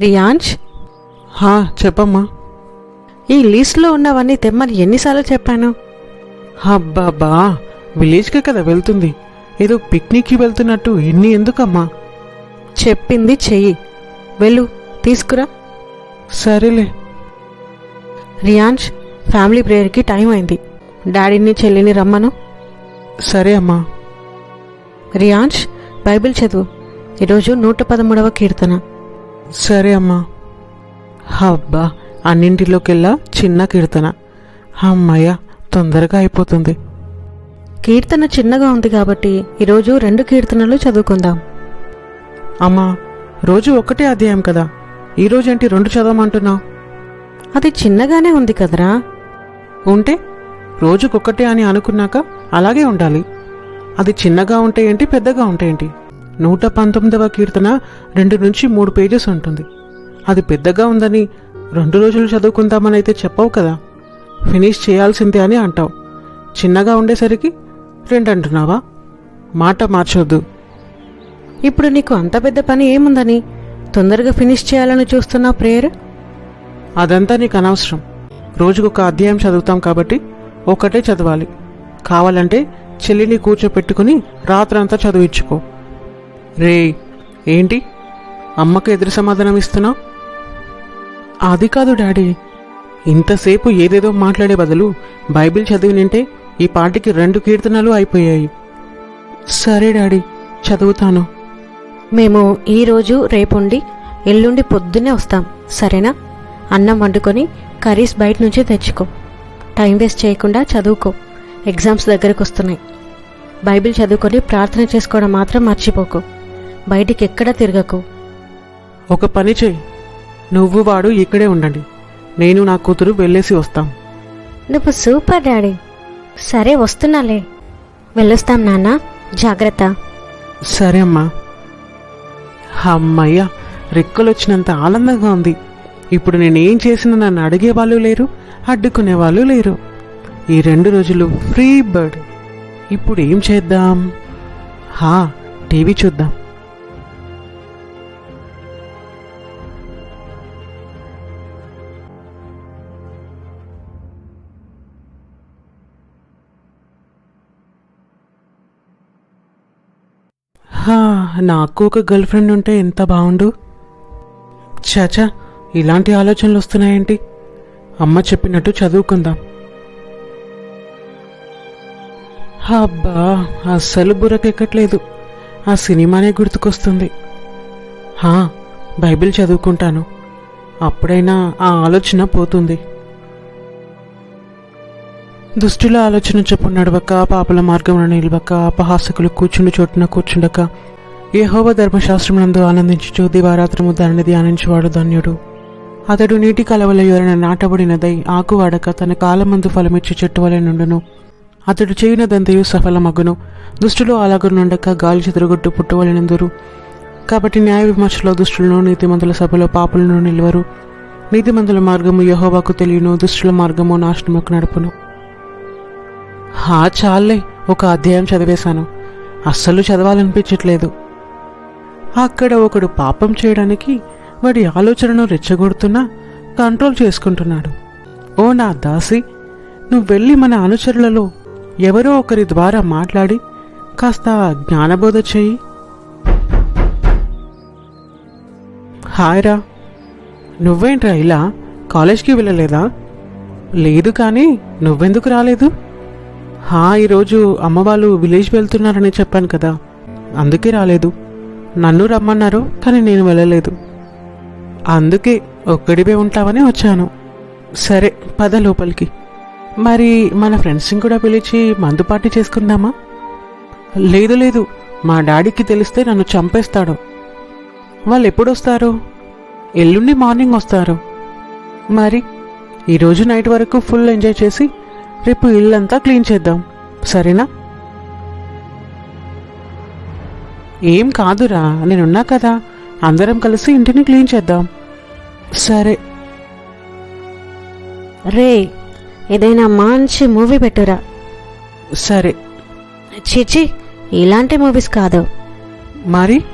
రియాంష్ హా చెప్పమ్మా. ఈ లిస్ట్లో ఉన్నవన్నీ తెమ్మని ఎన్నిసార్లు చెప్పాను? అబ్బాబా విలేజ్కే కదా వెళ్తుంది. ఏదో పిక్నిక్కి వెళ్తున్నట్టు ఇన్ని ఎందుకమ్మా? చెప్పింది చెయ్యి. వెళ్ళు తీసుకురా. సరేలే. రియాన్ష్ ఫ్యామిలీ ప్రేయర్కి టైం అయింది. డాడీని చెల్లిని రమ్మను. సరే అమ్మా. రియాన్ష్ బైబిల్ చదువు. ఈరోజు నూట పదమూడవ కీర్తన. సరే అమ్మా. అబ్బా అన్నింటిలోకెల్లా చిన్న కీర్తన. అమ్మయ్య తొందరగా అయిపోతుంది. కీర్తన చిన్నగా ఉంది కాబట్టి ఈరోజు రెండు కీర్తనలు చదువుకుందాం. అమ్మా రోజు ఒకటే అధ్యాయం కదా. ఈ రోజేంటి రెండు చదవమంటున్నావు? అది చిన్నగానే ఉంది కదరా. ఉంటే? రోజుకొక్కటే అని అనుకున్నాక అలాగే ఉండాలి. అది చిన్నగా ఉంటే ఏంటి పెద్దగా ఉంటే ఏంటి? నూట పంతొమ్మిదవ కీర్తన రెండు నుంచి మూడు పేజెస్ ఉంటుంది. అది పెద్దగా ఉందని రెండు రోజులు చదువుకుందామని అయితే చెప్పవు కదా. ఫినిష్ చేయాల్సిందే అని అంటావు. చిన్నగా ఉండేసరికి రెండు అంటున్నావా మాట మార్చొద్దు. ఇప్పుడు నీకు అంత పెద్ద పని ఏముందని? తొందరగా ఫినిష్ చేయాలని చూస్తున్నావు ప్రేయర్? అదంతా నీకు అనవసరం. రోజుకొక అధ్యాయం చదువుతాం కాబట్టి ఒకటే చదవాలి. కావాలంటే చెల్లిని కూర్చోపెట్టుకుని రాత్రంతా చదివించుకో రే ఏంటి? అమ్మకు ఎదురు సమాధానం ఇస్తున్నావు? అది కాదు డాడీ. ఇంతసేపు ఏదేదో మాట్లాడే బదులు బైబిల్ చదివినంటే ఈ పాటికి రెండు కీర్తనలు అయిపోయాయి. సరే డాడీ చదువుతాను. మేము ఈరోజు రేపుండి ఎల్లుండి పొద్దున్నే వస్తాం సరేనా? అన్నం వండుకొని కర్రీస్ బయట నుంచి తెచ్చుకో. టైం వేస్ట్ చేయకుండా చదువుకో. ఎగ్జామ్స్ దగ్గరకు వస్తున్నాయి బైబిల్ చదువుకొని ప్రార్థన చేసుకోవడం మాత్రం మర్చిపోకు. బయటికి ఎక్కడా తిరగకు. ఒక పని చేయి. నువ్వు వాడు ఇక్కడే ఉండండి. నేను నా కూతురు వెళ్ళేసి వస్తాం. నువ్వు సూపర్ డాడీ. సరే వస్తున్నాలే. వెళ్ళొస్తాం నాన్న. జాగ్రత్త. సరే అమ్మా. అమ్మయ్య రెక్కలు వచ్చినంత ఆనందంగా ఉంది. ఇప్పుడు నేనేం చేసినా నన్ను అడిగే వాళ్ళు లేరు అడ్డుకునే వాళ్ళు లేరు. ఈ రెండు రోజులు ఫ్రీ బర్డ్. ఇప్పుడు ఏం చేద్దాం? హా టీవీ చూద్దాం. హా, నాకు ఒక గర్ల్ ఫ్రెండ్ ఉంటే ఎంత బాగుండు చాచా ఇలాంటి ఆలోచనలు వస్తున్నాయేంటి? అమ్మ చెప్పినట్టు చదువుకుందాం. అబ్బా అస్సలు బుర్రకెక్కట్లేదు ఆ సినిమానే గుర్తుకొస్తుంది. హా బైబిల్ చదువుకుంటాను. అప్పుడైనా ఆ ఆలోచన పోతుంది. దుష్టుల ఆలోచన చెప్పు నడవక పాపల మార్గమున నిలవక అపహాసకులు కూర్చుండు చోటున కూర్చుండక. ఏహోవ ధర్మశాస్త్రమునందు ఆనందించుచు దివారాత్రము దానిని ధ్యానించువాడు ధన్యుడు. అతడు నీటి కలవల ఎవరైన నాటబడినదై ఆకువాడక తన కాలమందు ఫలమిచ్చి చెట్టు వలె నుండును. అతడు చేయునదంతయు సఫలమగును. దుష్టులు అలాగునుండక గాలి చెదరగొట్టు పుట్టవలెనందురు కాబట్టి న్యాయ విమర్శలో దుష్టులను నీతిమంతుల సభలో పాపులను నిలువరు. నీతిమంతుల మార్గము యహోవాకు తెలియను దుష్టుల మార్గము నాశనముకు నడుపును. హా చాలే ఒక అధ్యాయం చదివేశాను. అస్సలు చదవాలనిపించట్లేదు. అక్కడ ఒకడు పాపం చేయడానికి వాడి ఆలోచనను రెచ్చగొడుతున్నా కంట్రోల్ చేసుకుంటున్నాడు. ఓ నా దాసి నువ్వు వెళ్ళి మన అనుచరులలో ఎవరో ఒకరి ద్వారా మాట్లాడి కాస్త జ్ఞానబోధ చేయి. హాయ్ రా. నువ్వేంట్రా ఇలా కాలేజ్కి వెళ్ళలేదా? లేదు కానీ నువ్వెందుకు రాలేదు? హా ఈరోజు అమ్మ వాళ్ళు విలేజ్ వెళ్తున్నారని చెప్పాను కదా. అందుకే రాలేదు. నన్ను రమ్మన్నారు కానీ నేను వెళ్ళలేదు. అందుకే ఒక్కడివే ఉంటావని వచ్చాను. సరే పద లోపలికి. మరి మన ఫ్రెండ్స్ని కూడా పిలిచి మందు పార్టీ చేసుకుందామా? లేదు లేదు. మా డాడీకి తెలిస్తే నన్ను చంపేస్తాడు. వాళ్ళు ఎప్పుడు వస్తారు ఎల్లుండి మార్నింగ్ వస్తారు. మరి ఈరోజు నైట్ వరకు ఫుల్ ఎంజాయ్ చేసి రేపు ఇల్లంతా క్లీన్ చేద్దాం. సరేనా? ఏం కాదురా నేనున్నా కదా. అందరం కలిసి ఇంటిని క్లీన్ చేద్దాం. సరే. రే ఏదైనా మంచి మూవీ పెట్టురా. సరే. చిచి ఇలాంటి మూవీస్ కాదు. మరి?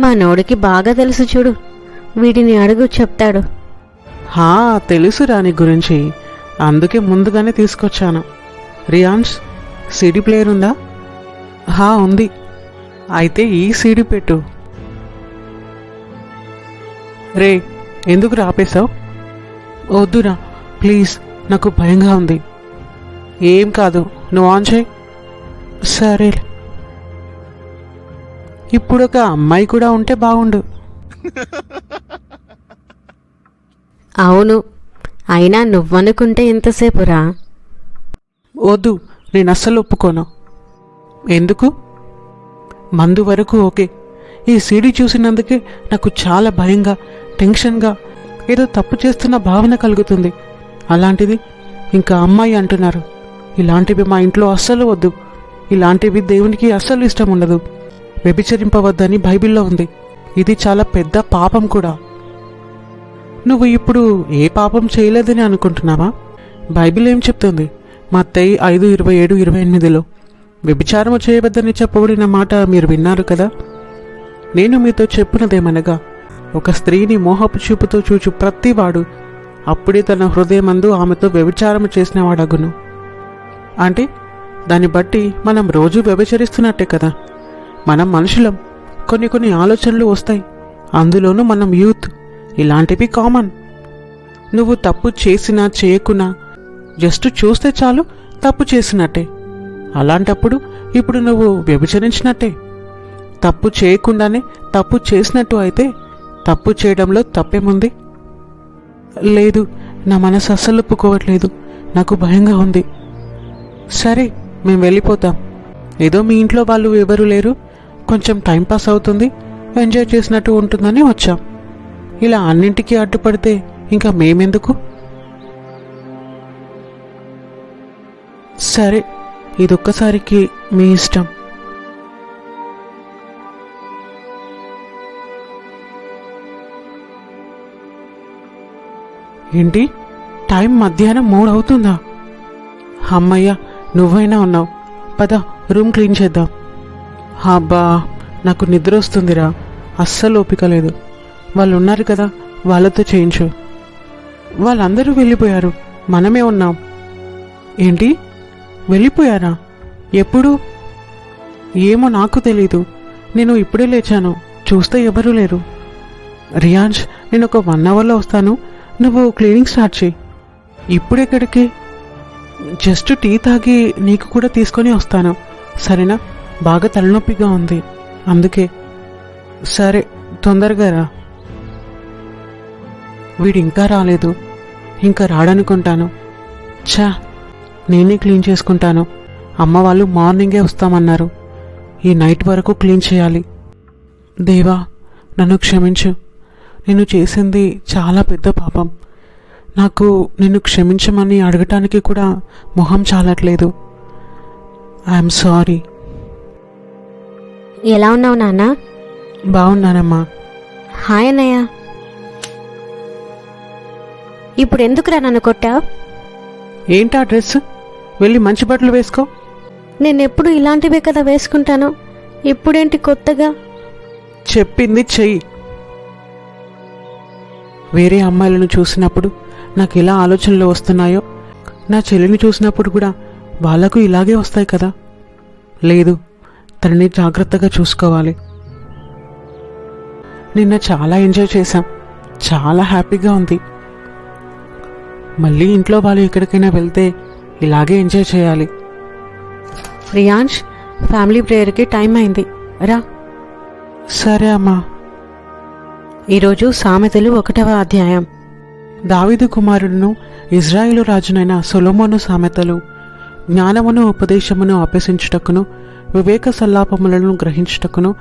మా నోడికి బాగా తెలుసు చూడు. వీడిని అడుగు చెప్తాడు. హా తెలుసు రాని గురించి. అందుకే ముందుగానే తీసుకొచ్చాను. రియాన్స్ సీడీ ప్లేయర్ ఉందా? హా ఉంది. అయితే ఈ సీడీ పెట్టు. రే ఎందుకు రాపేశావు? వద్దురా ప్లీజ్ నాకు భయంగా ఉంది. ఏం కాదు నువ్వు ఆన్ చేయి. సరే ఇప్పుడు ఒక అమ్మాయి కూడా ఉంటే బాగుండు. అవును అయినా నువ్వనుకుంటే ఎంతసేపు రా. వద్దు నేను అస్సలు ఒప్పుకోను. ఎందుకు? మందు వరకు ఓకే. ఈ సీడీ చూసినందుకే నాకు చాలా భయంగా టెన్షన్గా ఏదో తప్పు చేస్తున్న భావన కలుగుతుంది. అలాంటిది ఇంకా అమ్మాయి అంటున్నారు. ఇలాంటివి మా ఇంట్లో అస్సలు వద్దు. ఇలాంటివి దేవునికి అస్సలు ఇష్టం ఉండదు. వ్యభిచరింపవద్దని బైబిల్లో ఉంది. ఇది చాలా పెద్ద పాపం కూడా. నువ్వు ఇప్పుడు ఏ పాపం చేయలేదని అనుకుంటున్నావా? బైబిల్ ఏం చెప్తుంది? మత్తయి ఐదు ఇరవై ఏడు ఇరవై ఎనిమిదిలో వ్యభిచారము చేయవద్దని చెప్పబడిన మాట మీరు విన్నారు కదా? నేను మీతో చెప్పినదేమనగా ఒక స్త్రీని మోహపు చూపుతో చూచు ప్రతివాడు అప్పుడే తన హృదయమందు ఆమెతో వ్యభిచారము చేసినవాడగును. అంటే దాన్ని బట్టి మనం రోజు వ్యభిచరిస్తున్నట్టే కదా? మనం మనుషులం కొన్ని కొన్ని ఆలోచనలు వస్తాయి. అందులోనూ మనం యూత్ ఇలాంటివి కామన్. నువ్వు తప్పు చేసినా చేయకున్నా జస్ట్ చూస్తే చాలు తప్పు చేసినట్టే. అలాంటప్పుడు ఇప్పుడు నువ్వు వ్యభిచరించినట్టే. తప్పు చేయకుండానే తప్పు చేసినట్టు అయితే తప్పు చేయడంలో తప్పేముంది? లేదు నా మనసు అస్సలు ఒప్పుకోవట్లేదు నాకు భయంగా ఉంది. సరే మేము వెళ్ళిపోతాం. ఏదో మీ ఇంట్లో వాళ్ళు ఎవరు లేరు. కొంచెం టైం పాస్ అవుతుంది. ఎంజాయ్ చేసినట్టు ఉంటుందని వచ్చాం. ఇలా అన్నింటికీ అడ్డుపడితే ఇంకా మేమెందుకు? సరే ఇదొక్కసారికి మీ ఇష్టం. ఏంటి? టైం మధ్యాహ్నం మూడు అవుతుందా అమ్మయ్య నువ్వైనా ఉన్నావు. పద రూమ్ క్లీన్ చేద్దాం. అబ్బా నాకు నిద్ర వస్తుందిరా. అస్సలు ఓపిక లేదు. వాళ్ళు ఉన్నారు కదా వాళ్ళతో చేయించు. వాళ్ళందరూ వెళ్ళిపోయారు. మనమే ఉన్నాం. ఏంటి? వెళ్ళిపోయారా? ఎప్పుడు? ఏమో నాకు తెలీదు. నేను ఇప్పుడే లేచాను. చూస్తే ఎవరూ లేరు. రియాన్స్ నేను ఒక వన్ అవర్లో వస్తాను. నువ్వు క్లీనింగ్ స్టార్ట్ చేయి. ఇప్పుడెక్కడికి జస్ట్ టీ తాగి నీకు కూడా తీసుకొని వస్తాను. సరేనా? బాగా తలనొప్పిగా ఉంది. అందుకే. సరే తొందరగా రా. వీడు ఇంకా రాలేదు. ఇంకా రాడనుకుంటాను. ఛా నేనే క్లీన్ చేసుకుంటాను. అమ్మ వాళ్ళు మార్నింగే వస్తామన్నారు. ఈ నైట్ వరకు క్లీన్ చేయాలి. దేవా నన్ను క్షమించు. నేను చేసింది చాలా పెద్ద పాపం. నాకు నిన్ను క్షమించమని అడగటానికి కూడా మొహం చాలట్లేదు. I'm sorry. ఎలా ఉన్నావు నాన్న? బాగున్నానమ్మా. హాయ్ అన్నయ్య. ఇప్పుడు ఎందుకురా నన్ను కొట్టావు? ఏంటా డ్రెస్ వెళ్ళి మంచి బట్టలు వేసుకో. నేను ఎప్పుడు ఇలాంటివే కదా వేసుకుంటాను. ఇప్పుడేంటి కొత్తగా? చెప్పింది చెయ్యి. వేరే అమ్మాయిలను చూసినప్పుడు నాకు ఎలా ఆలోచనలు వస్తున్నాయో నా చెల్లిని చూసినప్పుడు కూడా వాళ్ళకు ఇలాగే వస్తాయి కదా. లేదు తనని జాగ్రత్తగా చూసుకోవాలి. నిన్న చాలా ఎంజాయ్ చేశాం. చాలా హ్యాపీగా ఉంది. మళ్ళీ ఇంట్లో వాళ్ళు ఎక్కడికైనా వెళ్తే ఇలాగే ఎంజాయ్ చేయాలి. రియాన్ష్ ఫ్యామిలీ ప్రేయర్కి టైం అయింది. రా. సరే అమ్మా. ఈరోజు సామెతలు ఒకటవ అధ్యాయం. దావీదు కుమారుడును ఇజ్రాయిలు రాజునైన సొలొమోను సామెతలు జ్ఞానమును ఉపదేశమును అభ్యసించుటకును వివేక సల్లాపములను గ్రహించుటకును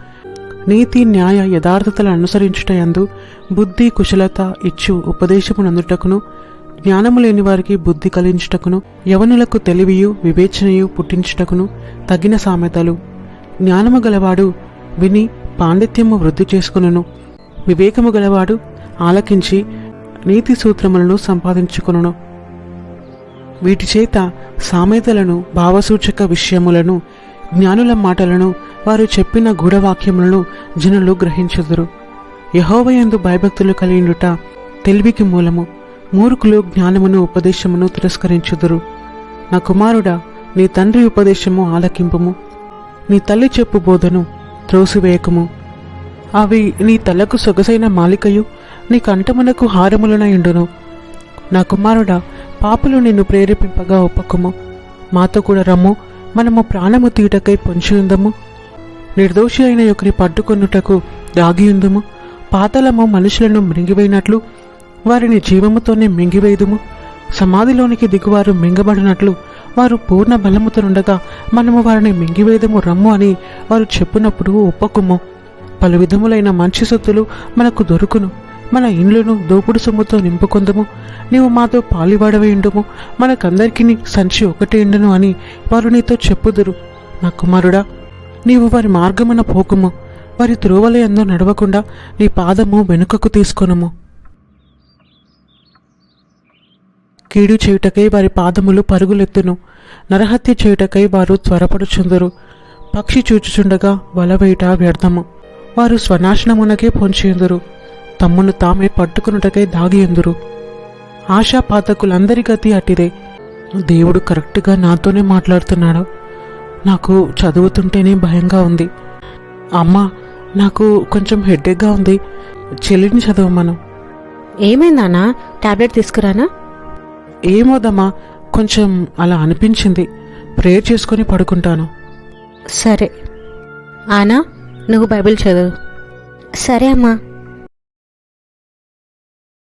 నీతి న్యాయ యథార్థతలు అనుసరించుటయందు బుద్ధి కుశలత ఇచ్చు ఉపదేశమునందుటకును జ్ఞానము లేని వారికి బుద్ధి కలించుటకును యవనులకు తెలివియు వివేచనయు పుట్టించుటకును తగిన సామెతలు. జ్ఞానము గలవాడు విని పాండిత్యము వృద్ధి చేసుకును వివేకము గలవాడు ఆలకించి నీతి సూత్రములను సంపాదించుకొనును. వీటి చేత సామెతలను భావసూచక విషయములను జ్ఞానుల మాటలను వారు చెప్పిన గూఢవాక్యములను జనులు గ్రహించుదురు. యహోవయందు భయభక్తులు కలిగినుట తెలివికి మూలము. మూర్ఖులు జ్ఞానమును ఉపదేశమును తిరస్కరించుదురు. నా కుమారుడా నీ తండ్రి ఉపదేశము ఆలకింపుము. నీ తల్లి చెప్పు బోధను త్రోసివేయకము. అవి నీ తలకు సొగసైన మాలికయు నీ కంఠమునకు హారములనయుండును. నా కుమారుడా పాపలు నిన్ను ప్రేరేపింపగా ఒప్పకుము. మాతో కూడా రమ్ము మనము ప్రాణము తీటకై పొంచి ఉందము నిర్దోషి అయిన యొక్కని పట్టుకొనుటకు దాగియుందుము. పాతలము మనుషులను మింగివేయినట్లు వారిని జీవముతోనే మింగివేయుదుము. సమాధిలోనికి దిగువారు మింగబడినట్లు వారు పూర్ణ బలముతోనుండగా మనము వారిని మింగివేదము రమ్ము అని వారు చెప్పినప్పుడు ఒప్పకుము. పలు విధములైన మంచి సొత్తులు మనకు దొరుకును. మన ఇండ్లను దోపుడు సొమ్ముతో నింపుకుందము. నీవు మాతో పాలివాడవేయుండుము మనకందరికీ సంచి ఒకటి ఉండును అని వారు నీతో చెప్పుదురు. నా కుమారుడా నీవు వారి మార్గమున పోకుము. వారి త్రోవలయందు నడవకుండా నీ పాదము వెనుకకు తీసుకొనుము. కీడు చేయుటకై వారి పాదములు పరుగులెత్తును. నరహత్య చేయుటకై వారు త్వరపడుచుందరు. పక్షి చూచుచుండగా వలవేయుట వ్యర్థము. వారు స్వనాశనమునకే పొంచియుందురు. తమ్మును తామే పట్టుకునుటకై దాగియుందురు. ఆశాపాతకులందరి గతి అటిదే. దేవుడు కరెక్ట్గా నాతోనే మాట్లాడుతున్నాడు. నాకు చదువుతుంటేనే భయంగా ఉంది. అమ్మ నాకు కొంచెం హెడ్డేక్గా ఉంది. చెల్లిని చదవమను. ఏమైందానా టాబ్లెట్ తీసుకురానా? ఏమోదమ్మా కొంచెం అలా అనిపించింది. ప్రేయర్ చేసుకొని పడుకుంటాను. సరే. ఆనా నువ్వు బైబిల్ చదువు. సరే అమ్మా.